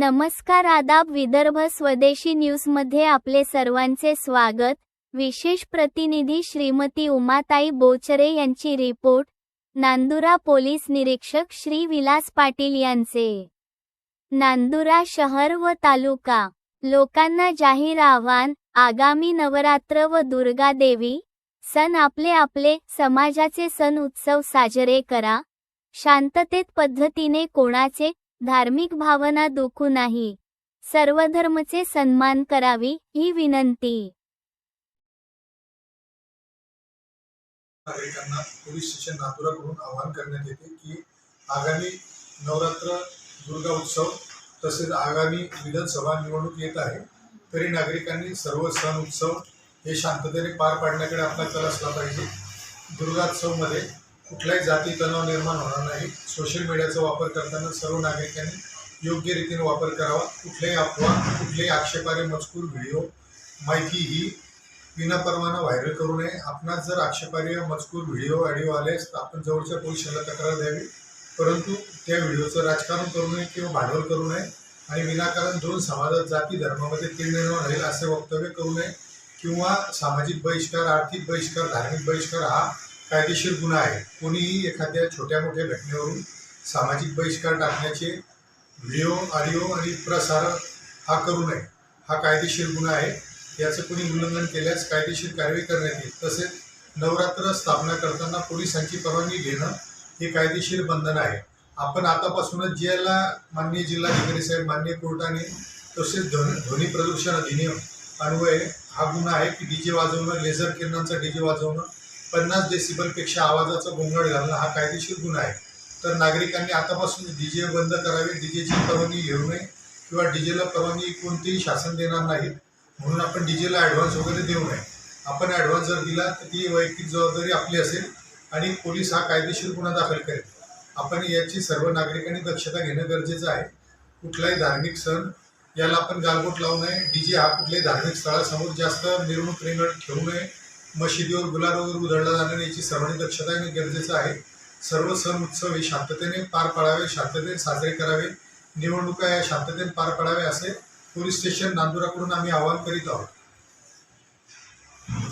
नमस्कार आदाब विदर्भ स्वदेशी न्यूजमध्ये आपले सर्वांचे स्वागत. विशेष प्रतिनिधी श्रीमती उमाताई बोचरे यांची रिपोर्ट. नांदुरा पोलीस निरीक्षक श्री विलास पाटील यांचे. नांदुरा शहर व तालुका. लोकांना जाहीर आव्हान आगामी नवरात्र व दुर्गा देवी. सण आपले आपले समाजाचे सण उत्सव साजरे करा. शांततेत पद्धतीने कोणाचे धार्मिक भावना दुखू नाही. सर्व धर्मचे सन्मान करावी ही विनंती. नागरिकांना पोलीस स्टेशन नागपुराकडून आवाहन करण्यात येते की आगामी नवरात्र दुर्गा उत्सव तसेच आगामी विधानसभा निवडणूक येत आहे तरी नागरिकांनी सर्व सण उत्सव हे शांततेने पार पाडण्याकडे आपला कल असला पाहिजे. दुर्गोत्सवमध्ये कुठलाही जाती तणाव निर्माण होणार नाही. सोशल मीडियाचा वापर करताना सर्व नागरिकांनी योग्य रीतीने वापर करावा. कुठल्याही अफवा कुठलेही आक्षेपारे मजकूर व्हिडिओ माहिती ही विनापरवाना व्हायरल करू नये. आपणास जर आक्षेपार्ह मजकूर व्हिडिओ ऑडिओ आलेस तर आपण जवळच्या पोलिसांना तक्रार द्यावी. परंतु त्या व्हिडिओचं राजकारण करू नये किंवा भांडवल करू नये आणि विनाकारण दोन समाजात जाती धर्मामध्ये तीन निर्माण होईल असे वक्तव्य करू नये. किंवा सामाजिक बहिष्कार आर्थिक बहिष्कार धार्मिक बहिष्कार हा कायदेशीर गुन्हा आहे. कोणीही एखाद्या छोट्या मोठ्या घटनेवरून सामाजिक बहिष्कार टाकण्याचे व्हिडिओ ऑडिओ आणि प्रसार हा करू नये. हा कायदेशीर गुन्हा आहे. याचं कोणी उल्लंघन केल्यास कायदेशीर कारवाई करण्यात येईल. तसेच नवरात्र स्थापना करताना पोलिसांची परवानगी घेणं हे कायदेशीर बंधन आहे. आपण आतापासूनच ज्याला माननीय जिल्हाधिकारी साहेब मान्य कोर्टाने तसेच ध्वनी ध्वनी प्रदूषण अधिनियम अन्वये हा गुन्हा आहे की डीजे वाजवणं लेझर किरणांचा डीजे वाजवणं पन्नास डेसिबलपेक्षा आवाजाचा गोंगळ घालणं हा कायदेशीर गुन्हा आहे. तर नागरिकांनी आतापासून डी जे बंद करावे डी जेची परवानगी घेऊ नये किंवा डी जेला परवानगी कोणतेही शासन देणार नाही. म्हणून आपण डी जेला ॲडव्हान्स वगैरे देऊ नये. आपण ॲडव्हान्स जर दिला तर ती वैयक्तिक जबाबदारी आपली असेल आणि पोलीस हा कायदेशीर गुन्हा दाखल करेल. आपण याची सर्व नागरिकांनी दक्षता घेणं गरजेचं आहे. कुठलाही धार्मिक सण याला आपण गालबोट लावू नये. डी जे हा कुठल्याही धार्मिक स्थळासमोर जास्त मिरवणूक रिंगण ठेवू नये. मशिदीवर गुलाल वगैरे उधळला जाणार याची सर्वांनी दक्षता घेणं गरजेचं आहे. सर्व सण उत्सव हे शांततेने पार पाडावे शांततेने साजरे करावे. निवडणुका या शांततेने पार पाडावे असे पोलीस स्टेशन नांदुराकडून आम्ही आवाहन करीत आहोत.